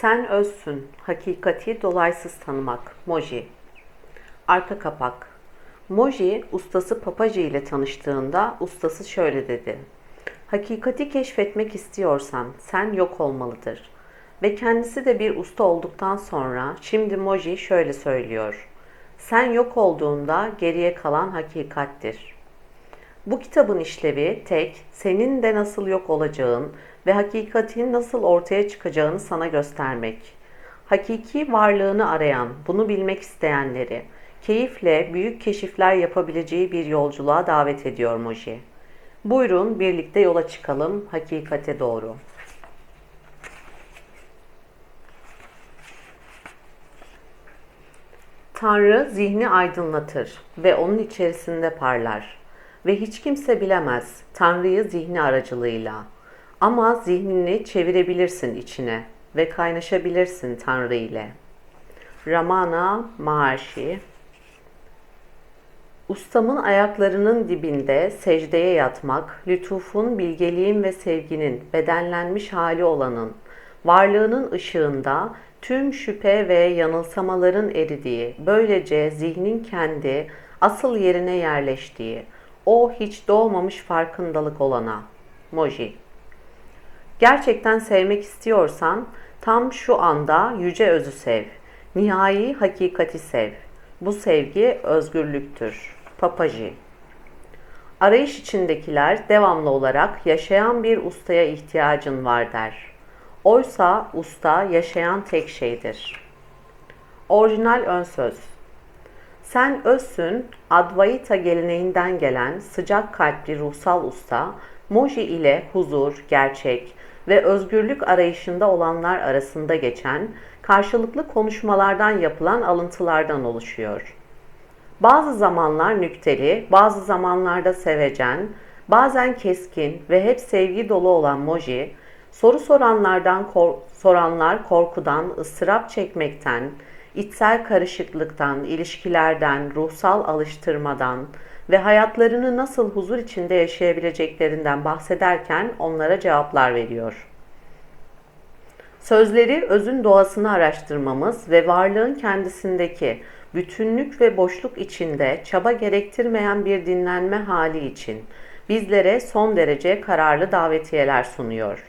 Sen özsün, hakikati dolaysız tanımak. Moji. Arka kapak. Moji, ustası Papaji ile tanıştığında ustası şöyle dedi. Hakikati keşfetmek istiyorsan sen yok olmalıdır. Ve kendisi de bir usta olduktan sonra şimdi Moji şöyle söylüyor. Sen yok olduğunda geriye kalan hakikattir. Bu kitabın işlevi tek, senin de nasıl yok olacağın ve hakikatin nasıl ortaya çıkacağını sana göstermek. Hakiki varlığını arayan, bunu bilmek isteyenleri, keyifle büyük keşifler yapabileceği bir yolculuğa davet ediyor Moji. Buyurun birlikte yola çıkalım hakikate doğru. Tanrı zihni aydınlatır ve onun içerisinde parlar. Ve hiç kimse bilemez Tanrı'yı zihni aracılığıyla. Ama zihnini çevirebilirsin içine ve kaynaşabilirsin Tanrı ile. Ramana Maharshi Ustamın ayaklarının dibinde secdeye yatmak, lütufun, bilgeliğin ve sevginin bedenlenmiş hali olanın, varlığının ışığında tüm şüphe ve yanılsamaların eridiği, böylece zihnin kendi asıl yerine yerleştiği, o hiç doğmamış farkındalık olana. Moji Gerçekten sevmek istiyorsan tam şu anda yüce özü sev. Nihai hakikati sev. Bu sevgi özgürlüktür. Papaji Arayış içindekiler devamlı olarak yaşayan bir ustaya ihtiyacın var der. Oysa usta yaşayan tek şeydir. Orijinal ön söz Sen özsün, Advaita geleneğinden gelen sıcak kalpli ruhsal usta, Moji ile huzur, gerçek ve özgürlük arayışında olanlar arasında geçen karşılıklı konuşmalardan yapılan alıntılardan oluşuyor. Bazı zamanlar nükteli, bazı zamanlarda sevecen, bazen keskin ve hep sevgi dolu olan Moji, soru soranlardan kor soranlar korkudan, ıstırap çekmekten, içsel karışıklıktan, ilişkilerden, ruhsal alıştırmadan ve hayatlarını nasıl huzur içinde yaşayabileceklerinden bahsederken onlara cevaplar veriyor. Sözleri özün doğasını araştırmamız ve varlığın kendisindeki bütünlük ve boşluk içinde çaba gerektirmeyen bir dinlenme hali için bizlere son derece kararlı davetiyeler sunuyor.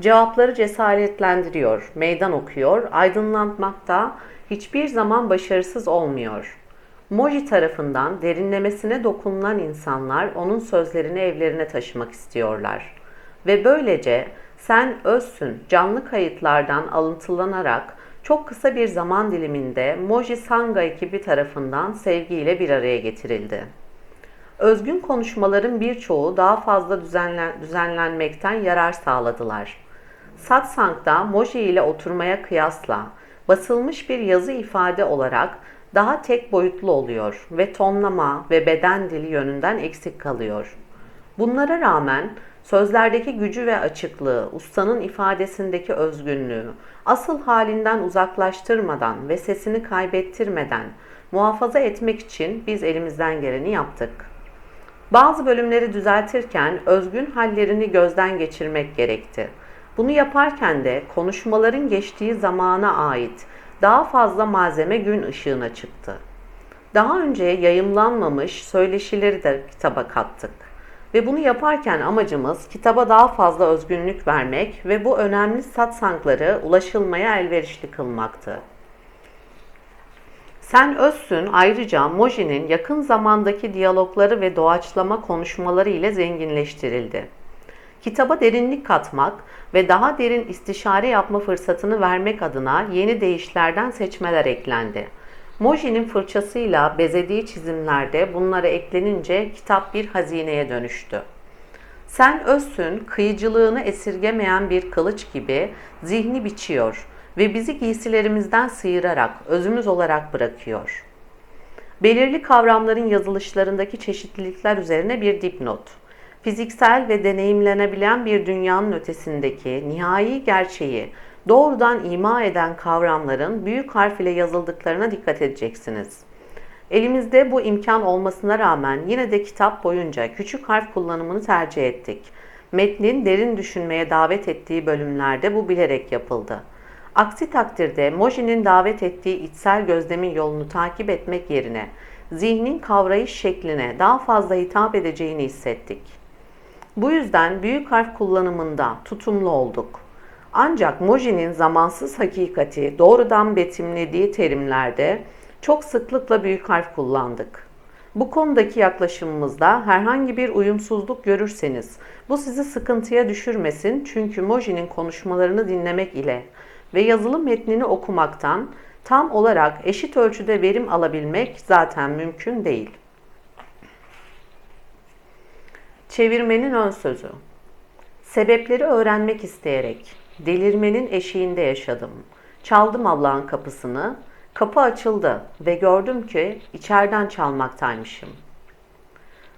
Cevapları cesaretlendiriyor, meydan okuyor, aydınlatmakta hiçbir zaman başarısız olmuyor. Moji tarafından derinlemesine dokunulan insanlar onun sözlerini evlerine taşımak istiyorlar. Ve böylece sen özsün canlı kayıtlardan alıntılanarak çok kısa bir zaman diliminde Moji Sangha ekibi tarafından sevgiyle bir araya getirildi. Özgün konuşmaların birçoğu daha fazla düzenlen, düzenlenmekten yarar sağladılar. Satsang'da Moji ile oturmaya kıyasla basılmış bir yazı ifade olarak daha tek boyutlu oluyor ve tonlama ve beden dili yönünden eksik kalıyor. Bunlara rağmen Sözlerdeki gücü ve açıklığı, ustanın ifadesindeki özgünlüğü, asıl halinden uzaklaştırmadan ve sesini kaybettirmeden muhafaza etmek için biz elimizden geleni yaptık. Bazı bölümleri düzeltirken özgün hallerini gözden geçirmek gerekti. Bunu yaparken de konuşmaların geçtiği zamana ait daha fazla malzeme gün ışığına çıktı. Daha önce yayımlanmamış söyleşileri de kitaba kattık. Ve bunu yaparken amacımız kitaba daha fazla özgünlük vermek ve bu önemli satsangları ulaşılmaya elverişli kılmaktı. Sen Özsün ayrıca Moji'nin yakın zamandaki diyalogları ve doğaçlama konuşmaları ile zenginleştirildi. Kitaba derinlik katmak ve daha derin istişare yapma fırsatını vermek adına yeni deyişlerden seçmeler eklendi. Moji'nin fırçasıyla bezediği çizimlerde bunlara eklenince kitap bir hazineye dönüştü. Sen özsün, kıyıcılığını esirgemeyen bir kılıç gibi zihni biçiyor ve bizi giysilerimizden sıyırarak özümüz olarak bırakıyor. Belirli kavramların yazılışlarındaki çeşitlilikler üzerine bir dipnot. Fiziksel ve deneyimlenebilen bir dünyanın ötesindeki nihai gerçeği doğrudan ima eden kavramların büyük harf ile yazıldıklarına dikkat edeceksiniz. Elimizde bu imkan olmasına rağmen yine de kitap boyunca küçük harf kullanımını tercih ettik. Metnin derin düşünmeye davet ettiği bölümlerde bu bilerek yapıldı. Aksi takdirde Moji'nin davet ettiği içsel gözlemin yolunu takip etmek yerine zihnin kavrayış şekline daha fazla hitap edeceğini hissettik. Bu yüzden büyük harf kullanımında tutumlu olduk. Ancak Moji'nin zamansız hakikati doğrudan betimlediği terimlerde çok sıklıkla büyük harf kullandık. Bu konudaki yaklaşımımızda herhangi bir uyumsuzluk görürseniz bu sizi sıkıntıya düşürmesin çünkü Moji'nin konuşmalarını dinlemek ile ve yazılı metnini okumaktan tam olarak eşit ölçüde verim alabilmek zaten mümkün değil. Çevirmenin ön sözü. Sebepleri öğrenmek isteyerek delirmenin eşiğinde yaşadım. Çaldım Allah'ın kapısını. Kapı açıldı ve gördüm ki içeriden çalmaktaymışım.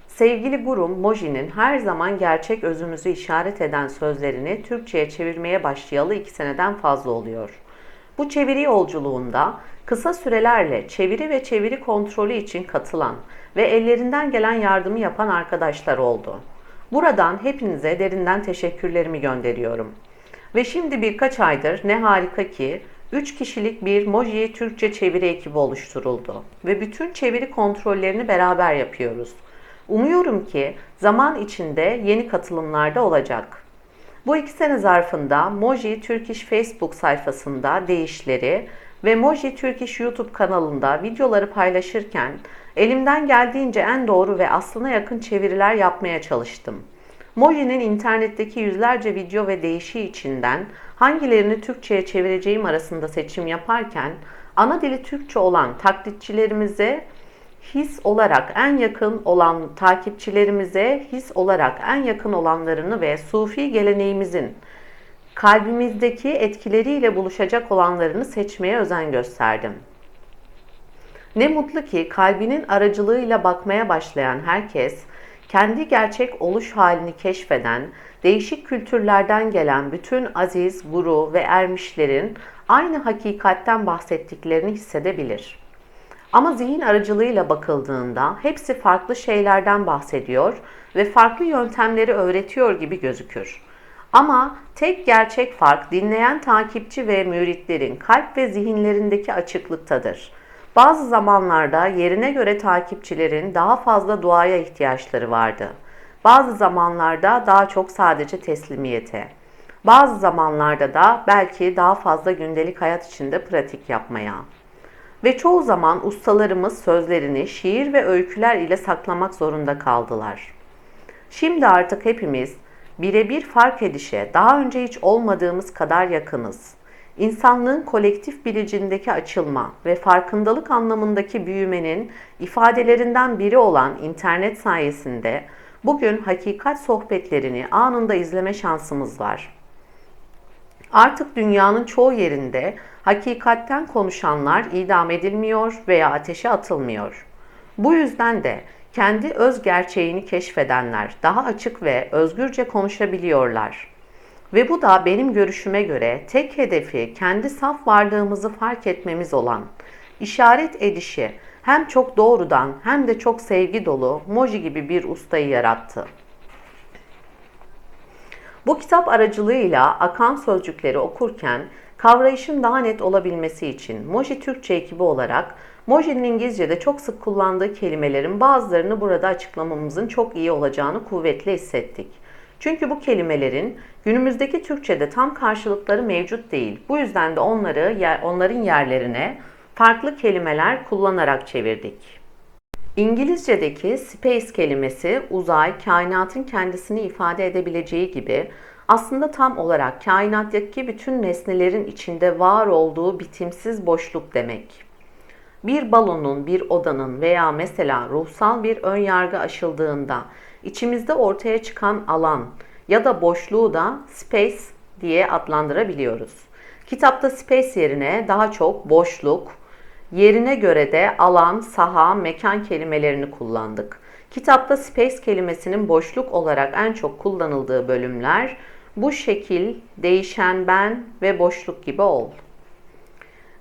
Sevgili gurum Moji'nin her zaman gerçek özümüzü işaret eden sözlerini Türkçe'ye çevirmeye başlayalı iki seneden fazla oluyor. Bu çeviri yolculuğunda kısa sürelerle çeviri ve çeviri kontrolü için katılan ve ellerinden gelen yardımı yapan arkadaşlar oldu. Buradan hepinize derinden teşekkürlerimi gönderiyorum. Ve şimdi birkaç aydır ne harika ki 3 kişilik bir Moji Türkçe çeviri ekibi oluşturuldu ve bütün çeviri kontrollerini beraber yapıyoruz. Umuyorum ki zaman içinde yeni katılımlar da olacak. Bu iki sene zarfında Moji Turkish Facebook sayfasında değişleri ve Moji Turkish YouTube kanalında videoları paylaşırken elimden geldiğince en doğru ve aslına yakın çeviriler yapmaya çalıştım. Moji'nin internetteki yüzlerce video ve değişi içinden hangilerini Türkçe'ye çevireceğim arasında seçim yaparken ana dili Türkçe olan taklitçilerimize his olarak en yakın olan takipçilerimize his olarak en yakın olanlarını ve sufi geleneğimizin kalbimizdeki etkileriyle buluşacak olanlarını seçmeye özen gösterdim. Ne mutlu ki kalbinin aracılığıyla bakmaya başlayan herkes kendi gerçek oluş halini keşfeden, değişik kültürlerden gelen bütün aziz, guru ve ermişlerin aynı hakikatten bahsettiklerini hissedebilir.'' Ama zihin aracılığıyla bakıldığında hepsi farklı şeylerden bahsediyor ve farklı yöntemleri öğretiyor gibi gözükür. Ama tek gerçek fark dinleyen takipçi ve müritlerin kalp ve zihinlerindeki açıklıktadır. Bazı zamanlarda yerine göre takipçilerin daha fazla duaya ihtiyaçları vardı. Bazı zamanlarda daha çok sadece teslimiyete. Bazı zamanlarda da belki daha fazla gündelik hayat içinde pratik yapmaya. Ve çoğu zaman ustalarımız sözlerini şiir ve öyküler ile saklamak zorunda kaldılar. Şimdi artık hepimiz birebir fark edişe daha önce hiç olmadığımız kadar yakınız. İnsanlığın kolektif bilicindeki açılma ve farkındalık anlamındaki büyümenin ifadelerinden biri olan internet sayesinde bugün hakikat sohbetlerini anında izleme şansımız var. Artık dünyanın çoğu yerinde hakikatten konuşanlar idam edilmiyor veya ateşe atılmıyor. Bu yüzden de kendi öz gerçeğini keşfedenler daha açık ve özgürce konuşabiliyorlar. Ve bu da benim görüşüme göre tek hedefi kendi saf varlığımızı fark etmemiz olan işaret edişi hem çok doğrudan hem de çok sevgi dolu Moji gibi bir ustayı yarattı. Bu kitap aracılığıyla akan sözcükleri okurken kavrayışın daha net olabilmesi için Moji Türkçe ekibi olarak Moji'nin İngilizce'de çok sık kullandığı kelimelerin bazılarını burada açıklamamızın çok iyi olacağını kuvvetle hissettik. Çünkü bu kelimelerin günümüzdeki Türkçe'de tam karşılıkları mevcut değil. Bu yüzden de onları onların yerlerine farklı kelimeler kullanarak çevirdik. İngilizce'deki space kelimesi uzay, kainatın kendisini ifade edebileceği gibi aslında tam olarak kainattaki bütün nesnelerin içinde var olduğu bitimsiz boşluk demek. Bir balonun, bir odanın veya mesela ruhsal bir ön yargı aşıldığında içimizde ortaya çıkan alan ya da boşluğu da space diye adlandırabiliyoruz. Kitapta space yerine daha çok boşluk, yerine göre de alan, saha, mekan kelimelerini kullandık. Kitapta space kelimesinin boşluk olarak en çok kullanıldığı bölümler bu şekil, değişen ben ve boşluk gibi ol.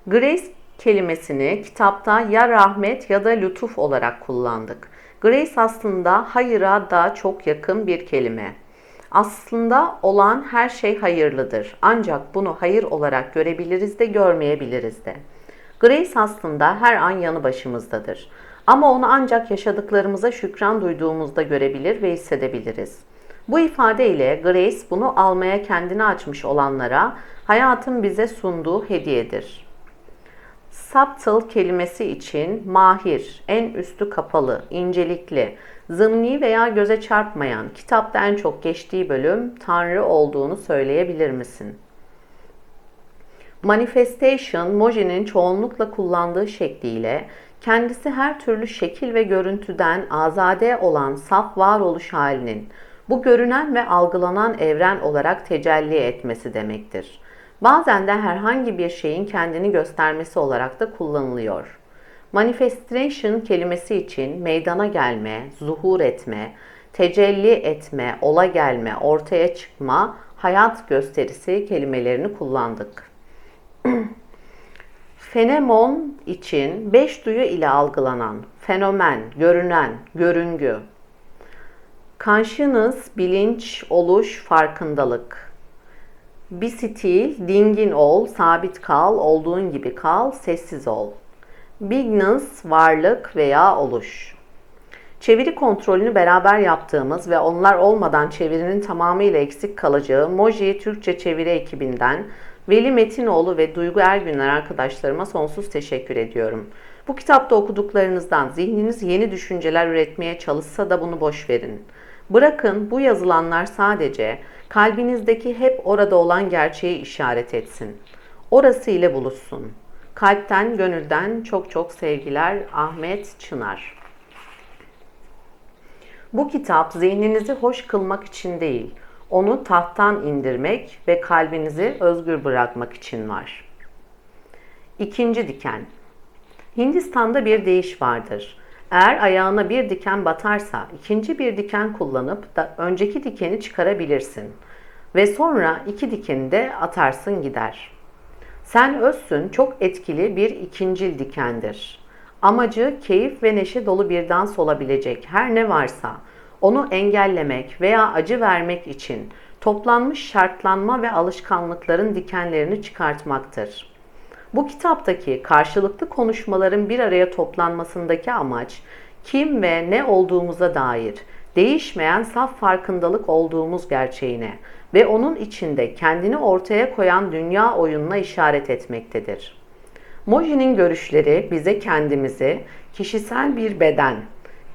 Grace kelimesini kitapta ya rahmet ya da lütuf olarak kullandık. Grace aslında hayıra da çok yakın bir kelime. Aslında olan her şey hayırlıdır. Ancak bunu hayır olarak görebiliriz de görmeyebiliriz de. Grace aslında her an yanı başımızdadır. Ama onu ancak yaşadıklarımıza şükran duyduğumuzda görebilir ve hissedebiliriz. Bu ifade ile Grace bunu almaya kendini açmış olanlara hayatın bize sunduğu hediyedir. Subtle kelimesi için mahir, en üstü kapalı, incelikli, zımni veya göze çarpmayan, kitapta en çok geçtiği bölüm Tanrı olduğunu söyleyebilir misin? Manifestation, Moji'nin çoğunlukla kullandığı şekliyle kendisi her türlü şekil ve görüntüden azade olan saf varoluş halinin bu görünen ve algılanan evren olarak tecelli etmesi demektir. Bazen de herhangi bir şeyin kendini göstermesi olarak da kullanılıyor. Manifestation kelimesi için meydana gelme, zuhur etme, tecelli etme, ola gelme, ortaya çıkma, hayat gösterisi kelimelerini kullandık. Fenomon için beş duyu ile algılanan, fenomen, görünen, görüngü. Consciousness, bilinç, oluş, farkındalık. Bir dingin ol, sabit kal, olduğun gibi kal, sessiz ol. Bigness, varlık veya oluş. Çeviri kontrolünü beraber yaptığımız ve onlar olmadan çevirinin tamamıyla eksik kalacağı Moji Türkçe çeviri ekibinden Veli Metinoğlu ve Duygu Ergüner arkadaşlarıma sonsuz teşekkür ediyorum. Bu kitapta okuduklarınızdan zihniniz yeni düşünceler üretmeye çalışsa da bunu boş verin. Bırakın bu yazılanlar sadece kalbinizdeki hep orada olan gerçeği işaret etsin. Orası ile buluşsun. Kalpten, gönülden çok çok sevgiler Ahmet Çınar. Bu kitap zihninizi hoş kılmak için değil, onu tahttan indirmek ve kalbinizi özgür bırakmak için var. İkinci diken. Hindistan'da bir deyiş vardır. Eğer ayağına bir diken batarsa ikinci bir diken kullanıp da önceki dikeni çıkarabilirsin ve sonra iki dikeni de atarsın gider. Sen özsün çok etkili bir ikincil dikendir. Amacı keyif ve neşe dolu bir dans olabilecek her ne varsa onu engellemek veya acı vermek için toplanmış şartlanma ve alışkanlıkların dikenlerini çıkartmaktır. Bu kitaptaki karşılıklı konuşmaların bir araya toplanmasındaki amaç kim ve ne olduğumuza dair değişmeyen saf farkındalık olduğumuz gerçeğine ve onun içinde kendini ortaya koyan dünya oyununa işaret etmektedir. Moji'nin görüşleri bize kendimizi kişisel bir beden,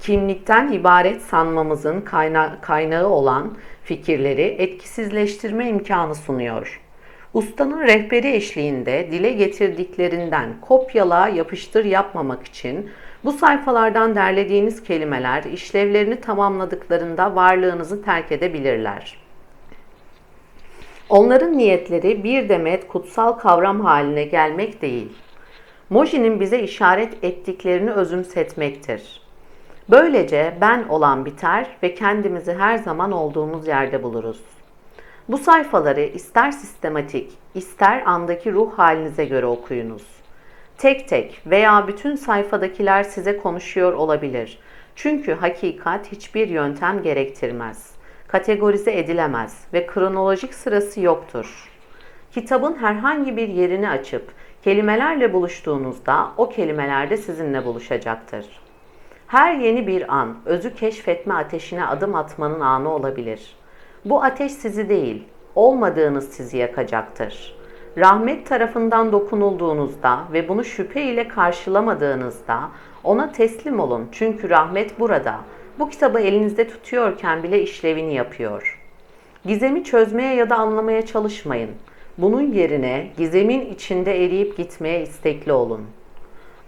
kimlikten ibaret sanmamızın kayna kaynağı olan fikirleri etkisizleştirme imkanı sunuyor. Ustanın rehberi eşliğinde dile getirdiklerinden kopyala yapıştır yapmamak için bu sayfalardan derlediğiniz kelimeler işlevlerini tamamladıklarında varlığınızı terk edebilirler. Onların niyetleri bir demet kutsal kavram haline gelmek değil. Moji'nin bize işaret ettiklerini özümsetmektir. Böylece ben olan biter ve kendimizi her zaman olduğumuz yerde buluruz. Bu sayfaları ister sistematik, ister andaki ruh halinize göre okuyunuz. Tek tek veya bütün sayfadakiler size konuşuyor olabilir. Çünkü hakikat hiçbir yöntem gerektirmez. Kategorize edilemez ve kronolojik sırası yoktur. Kitabın herhangi bir yerini açıp kelimelerle buluştuğunuzda o kelimeler de sizinle buluşacaktır. Her yeni bir an özü keşfetme ateşine adım atmanın anı olabilir. Bu ateş sizi değil, olmadığınız sizi yakacaktır. Rahmet tarafından dokunulduğunuzda ve bunu şüphe ile karşılamadığınızda ona teslim olun. Çünkü rahmet burada. Bu kitabı elinizde tutuyorken bile işlevini yapıyor. Gizemi çözmeye ya da anlamaya çalışmayın. Bunun yerine gizemin içinde eriyip gitmeye istekli olun.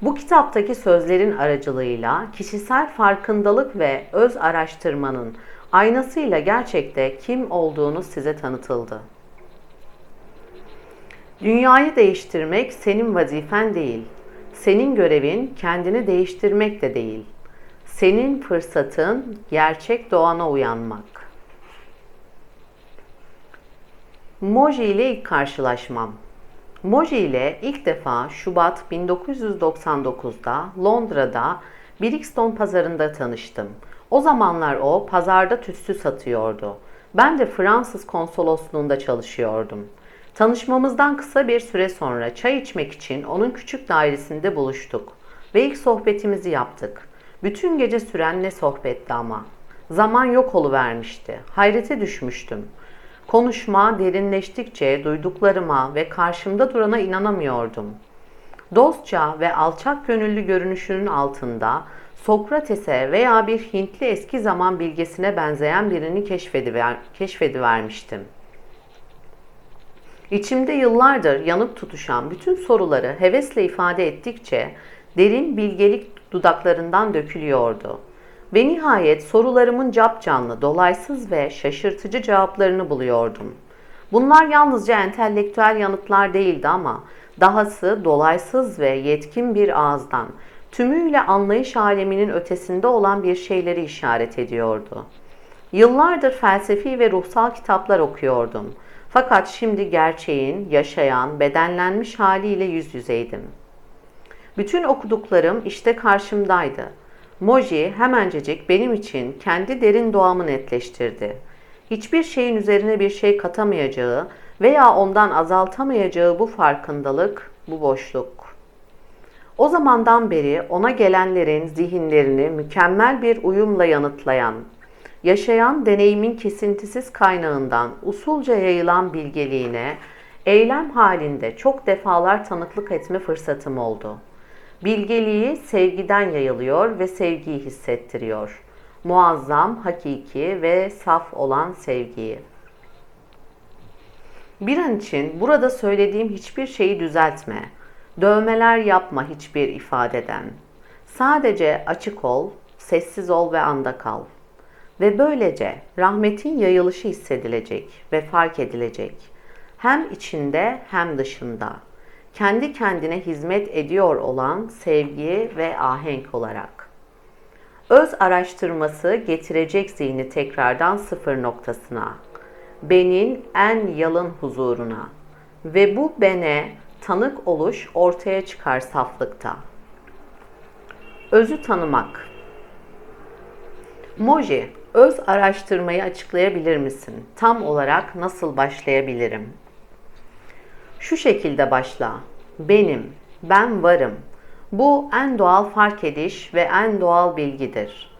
Bu kitaptaki sözlerin aracılığıyla kişisel farkındalık ve öz araştırmanın aynasıyla gerçekte kim olduğunu size tanıtıldı. Dünyayı değiştirmek senin vazifen değil. Senin görevin kendini değiştirmek de değil. Senin fırsatın gerçek doğana uyanmak. Moji ile ilk karşılaşmam. Moji ile ilk defa Şubat 1999'da Londra'da Brixton pazarında tanıştım. O zamanlar o pazarda tütsü satıyordu. Ben de Fransız konsolosluğunda çalışıyordum. Tanışmamızdan kısa bir süre sonra çay içmek için onun küçük dairesinde buluştuk ve ilk sohbetimizi yaptık. Bütün gece süren ne sohbetti ama. Zaman yok vermişti. Hayrete düşmüştüm. Konuşma derinleştikçe duyduklarıma ve karşımda durana inanamıyordum. Dostça ve alçak gönüllü görünüşünün altında Sokrates'e veya bir Hintli eski zaman bilgesine benzeyen birini keşfediver, keşfedivermiştim. İçimde yıllardır yanıp tutuşan bütün soruları hevesle ifade ettikçe derin bilgelik dudaklarından dökülüyordu. Ve nihayet sorularımın capcanlı, dolaysız ve şaşırtıcı cevaplarını buluyordum. Bunlar yalnızca entelektüel yanıtlar değildi ama dahası dolaysız ve yetkin bir ağızdan, tümüyle anlayış aleminin ötesinde olan bir şeyleri işaret ediyordu. Yıllardır felsefi ve ruhsal kitaplar okuyordum. Fakat şimdi gerçeğin yaşayan, bedenlenmiş haliyle yüz yüzeydim. Bütün okuduklarım işte karşımdaydı. Moji hemencecik benim için kendi derin doğamı netleştirdi. Hiçbir şeyin üzerine bir şey katamayacağı veya ondan azaltamayacağı bu farkındalık, bu boşluk. O zamandan beri ona gelenlerin zihinlerini mükemmel bir uyumla yanıtlayan, yaşayan deneyimin kesintisiz kaynağından usulca yayılan bilgeliğine eylem halinde çok defalar tanıklık etme fırsatım oldu. Bilgeliği sevgiden yayılıyor ve sevgiyi hissettiriyor. Muazzam, hakiki ve saf olan sevgiyi. Bir an için burada söylediğim hiçbir şeyi düzeltme. Dövmeler yapma hiçbir ifadeden. Sadece açık ol, sessiz ol ve anda kal. Ve böylece rahmetin yayılışı hissedilecek ve fark edilecek. Hem içinde hem dışında. Kendi kendine hizmet ediyor olan sevgi ve ahenk olarak. Öz araştırması getirecek zihni tekrardan sıfır noktasına benin en yalın huzuruna ve bu bene tanık oluş ortaya çıkar saflıkta. Özü tanımak. Moji, öz araştırmayı açıklayabilir misin? Tam olarak nasıl başlayabilirim? Şu şekilde başla. Benim, ben varım. Bu en doğal fark ediş ve en doğal bilgidir.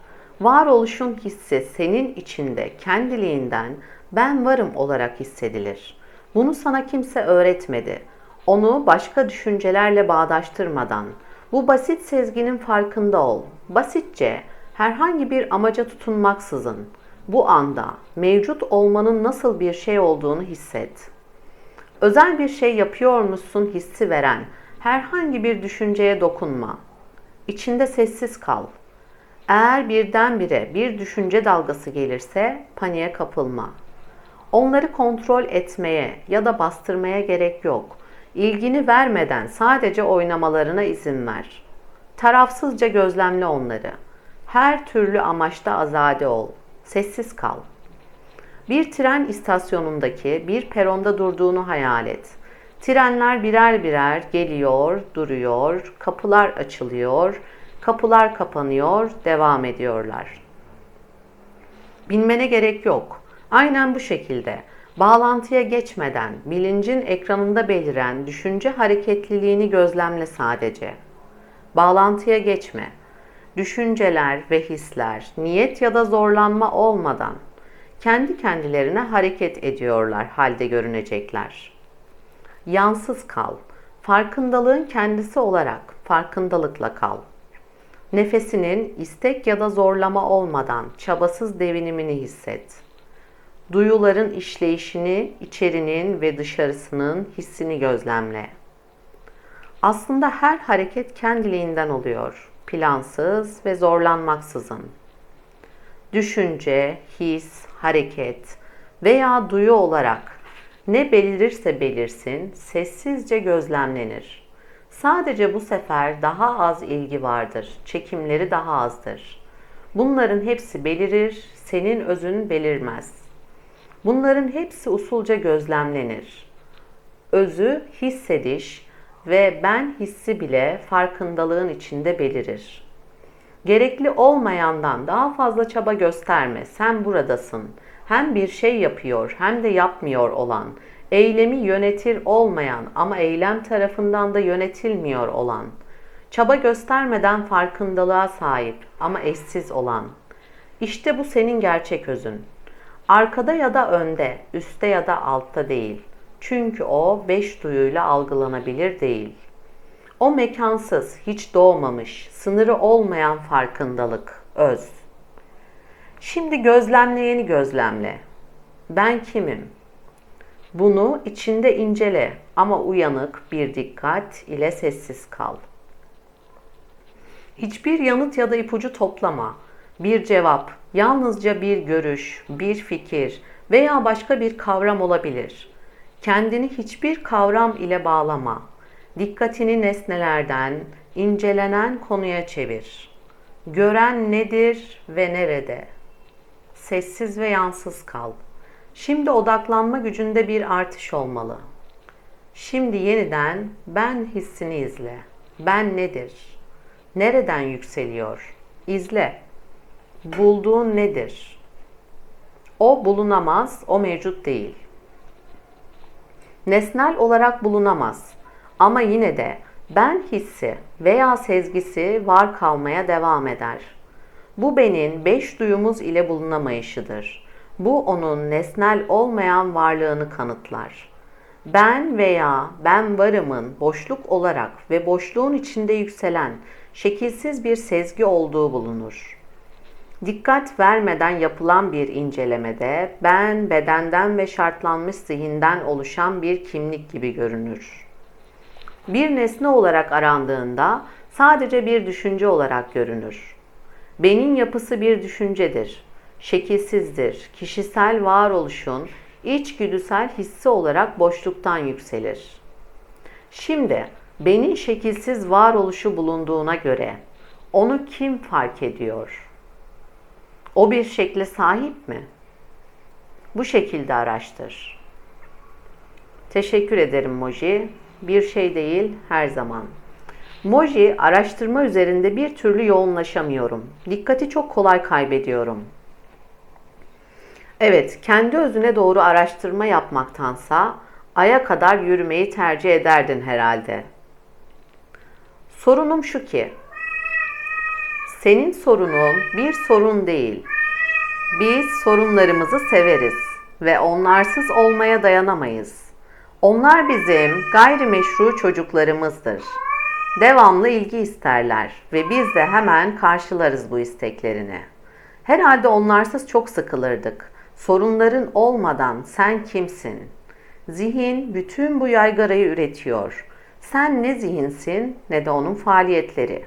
Varoluşun hissi senin içinde kendiliğinden ben varım olarak hissedilir. Bunu sana kimse öğretmedi. Onu başka düşüncelerle bağdaştırmadan bu basit sezginin farkında ol. Basitçe herhangi bir amaca tutunmaksızın bu anda mevcut olmanın nasıl bir şey olduğunu hisset. Özel bir şey yapıyormuşsun hissi veren herhangi bir düşünceye dokunma. İçinde sessiz kal. Eğer birdenbire bir düşünce dalgası gelirse paniğe kapılma. Onları kontrol etmeye ya da bastırmaya gerek yok. İlgini vermeden sadece oynamalarına izin ver. Tarafsızca gözlemle onları. Her türlü amaçta azade ol. Sessiz kal. Bir tren istasyonundaki bir peronda durduğunu hayal et. Trenler birer birer geliyor, duruyor, kapılar açılıyor, kapılar kapanıyor, devam ediyorlar. Binmene gerek yok. Aynen bu şekilde bağlantıya geçmeden bilincin ekranında beliren düşünce hareketliliğini gözlemle sadece. Bağlantıya geçme. Düşünceler ve hisler niyet ya da zorlanma olmadan kendi kendilerine hareket ediyorlar halde görünecekler. Yansız kal. Farkındalığın kendisi olarak farkındalıkla kal. Nefesinin istek ya da zorlama olmadan çabasız devinimini hisset.'' Duyuların işleyişini, içerinin ve dışarısının hissini gözlemle. Aslında her hareket kendiliğinden oluyor, plansız ve zorlanmaksızın. Düşünce, his, hareket veya duyu olarak ne belirirse belirsin sessizce gözlemlenir. Sadece bu sefer daha az ilgi vardır, çekimleri daha azdır. Bunların hepsi belirir, senin özün belirmez. Bunların hepsi usulca gözlemlenir. Özü hissediş ve ben hissi bile farkındalığın içinde belirir. Gerekli olmayandan daha fazla çaba gösterme. Sen buradasın. hem bir şey yapıyor hem de yapmıyor olan, eylemi yönetir olmayan ama eylem tarafından da yönetilmiyor olan, çaba göstermeden farkındalığa sahip ama eşsiz olan. İşte bu senin gerçek özün. Arkada ya da önde, üstte ya da altta değil. Çünkü o beş duyuyla algılanabilir değil. O mekansız, hiç doğmamış, sınırı olmayan farkındalık, öz. Şimdi gözlemleyeni gözlemle. Ben kimim? Bunu içinde incele ama uyanık bir dikkat ile sessiz kal. Hiçbir yanıt ya da ipucu toplama. Bir cevap, yalnızca bir görüş, bir fikir veya başka bir kavram olabilir. Kendini hiçbir kavram ile bağlama. Dikkatini nesnelerden, incelenen konuya çevir. Gören nedir ve nerede? Sessiz ve yansız kal. Şimdi odaklanma gücünde bir artış olmalı. Şimdi yeniden ben hissini izle. Ben nedir? Nereden yükseliyor? İzle. Bulduğun nedir? O bulunamaz, o mevcut değil. Nesnel olarak bulunamaz ama yine de ben hissi veya sezgisi var kalmaya devam eder. Bu benin beş duyumuz ile bulunamayışıdır. Bu onun nesnel olmayan varlığını kanıtlar. Ben veya ben varımın boşluk olarak ve boşluğun içinde yükselen şekilsiz bir sezgi olduğu bulunur. Dikkat vermeden yapılan bir incelemede ben bedenden ve şartlanmış zihinden oluşan bir kimlik gibi görünür. Bir nesne olarak arandığında sadece bir düşünce olarak görünür. Benin yapısı bir düşüncedir. Şekilsizdir. Kişisel varoluşun içgüdüsel hissi olarak boşluktan yükselir. Şimdi benin şekilsiz varoluşu bulunduğuna göre onu kim fark ediyor? O bir şekle sahip mi? Bu şekilde araştır. Teşekkür ederim Moji. Bir şey değil, her zaman. Moji, araştırma üzerinde bir türlü yoğunlaşamıyorum. Dikkati çok kolay kaybediyorum. Evet, kendi özüne doğru araştırma yapmaktansa aya kadar yürümeyi tercih ederdin herhalde. Sorunum şu ki, senin sorunun bir sorun değil. Biz sorunlarımızı severiz ve onlarsız olmaya dayanamayız. Onlar bizim gayrimeşru çocuklarımızdır. Devamlı ilgi isterler ve biz de hemen karşılarız bu isteklerini. Herhalde onlarsız çok sıkılırdık. Sorunların olmadan sen kimsin? Zihin bütün bu yaygarayı üretiyor. Sen ne zihinsin ne de onun faaliyetleri.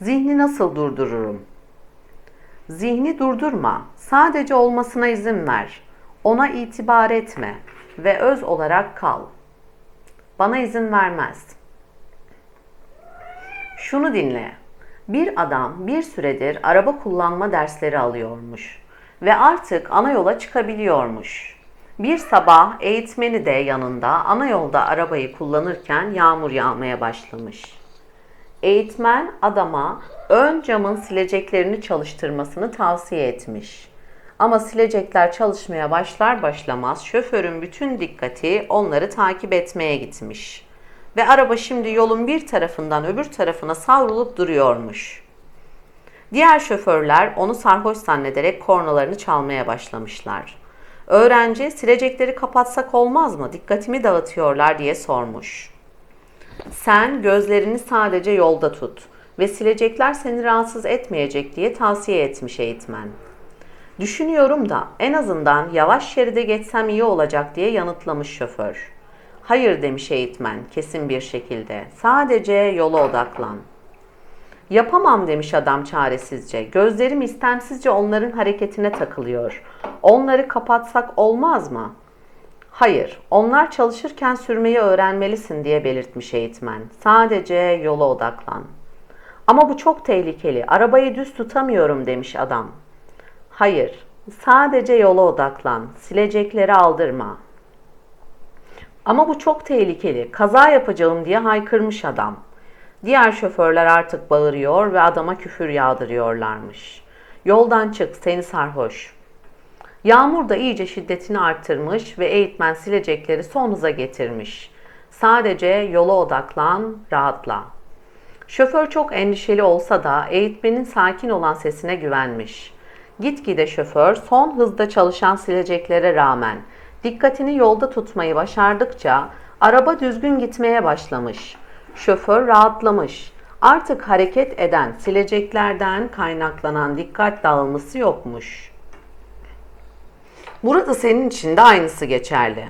Zihni nasıl durdururum? Zihni durdurma. Sadece olmasına izin ver. Ona itibar etme ve öz olarak kal. Bana izin vermez. Şunu dinle. Bir adam bir süredir araba kullanma dersleri alıyormuş ve artık ana yola çıkabiliyormuş. Bir sabah eğitmeni de yanında ana yolda arabayı kullanırken yağmur yağmaya başlamış. Eğitmen adama ön camın sileceklerini çalıştırmasını tavsiye etmiş. Ama silecekler çalışmaya başlar başlamaz şoförün bütün dikkati onları takip etmeye gitmiş. Ve araba şimdi yolun bir tarafından öbür tarafına savrulup duruyormuş. Diğer şoförler onu sarhoş zannederek kornalarını çalmaya başlamışlar. Öğrenci silecekleri kapatsak olmaz mı? Dikkatimi dağıtıyorlar diye sormuş. Sen gözlerini sadece yolda tut ve silecekler seni rahatsız etmeyecek diye tavsiye etmiş eğitmen. Düşünüyorum da en azından yavaş şeride geçsem iyi olacak diye yanıtlamış şoför. Hayır demiş eğitmen kesin bir şekilde. Sadece yola odaklan. Yapamam demiş adam çaresizce. Gözlerim istemsizce onların hareketine takılıyor. Onları kapatsak olmaz mı? Hayır, onlar çalışırken sürmeyi öğrenmelisin diye belirtmiş eğitmen. Sadece yola odaklan. Ama bu çok tehlikeli. Arabayı düz tutamıyorum demiş adam. Hayır, sadece yola odaklan. Silecekleri aldırma. Ama bu çok tehlikeli. Kaza yapacağım diye haykırmış adam. Diğer şoförler artık bağırıyor ve adama küfür yağdırıyorlarmış. Yoldan çık, seni sarhoş. Yağmur da iyice şiddetini artırmış ve eğitmen silecekleri son hıza getirmiş. Sadece yola odaklan, rahatla. Şoför çok endişeli olsa da eğitmenin sakin olan sesine güvenmiş. Gitgide şoför son hızda çalışan sileceklere rağmen dikkatini yolda tutmayı başardıkça araba düzgün gitmeye başlamış. Şoför rahatlamış. Artık hareket eden sileceklerden kaynaklanan dikkat dağılması yokmuş. Burada senin için de aynısı geçerli.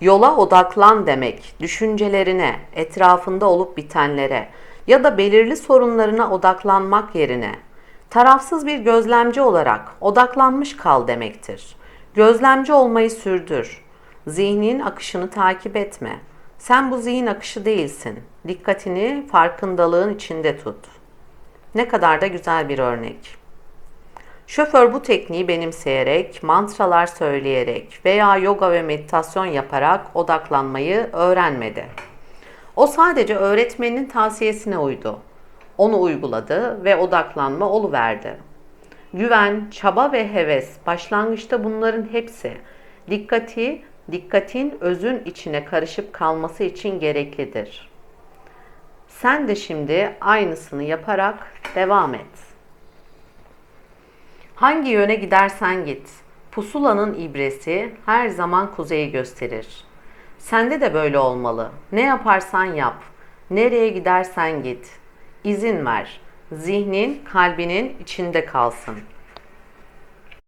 Yola odaklan demek, düşüncelerine, etrafında olup bitenlere ya da belirli sorunlarına odaklanmak yerine tarafsız bir gözlemci olarak odaklanmış kal demektir. Gözlemci olmayı sürdür. Zihnin akışını takip etme. Sen bu zihin akışı değilsin. Dikkatini farkındalığın içinde tut. Ne kadar da güzel bir örnek. Şoför bu tekniği benimseyerek, mantralar söyleyerek veya yoga ve meditasyon yaparak odaklanmayı öğrenmedi. O sadece öğretmeninin tavsiyesine uydu. Onu uyguladı ve odaklanma oluverdi. Güven, çaba ve heves başlangıçta bunların hepsi dikkati, dikkatin özün içine karışıp kalması için gereklidir. Sen de şimdi aynısını yaparak devam et. Hangi yöne gidersen git, pusulanın ibresi her zaman kuzeyi gösterir. Sende de böyle olmalı. Ne yaparsan yap, nereye gidersen git. İzin ver. Zihnin, kalbinin içinde kalsın.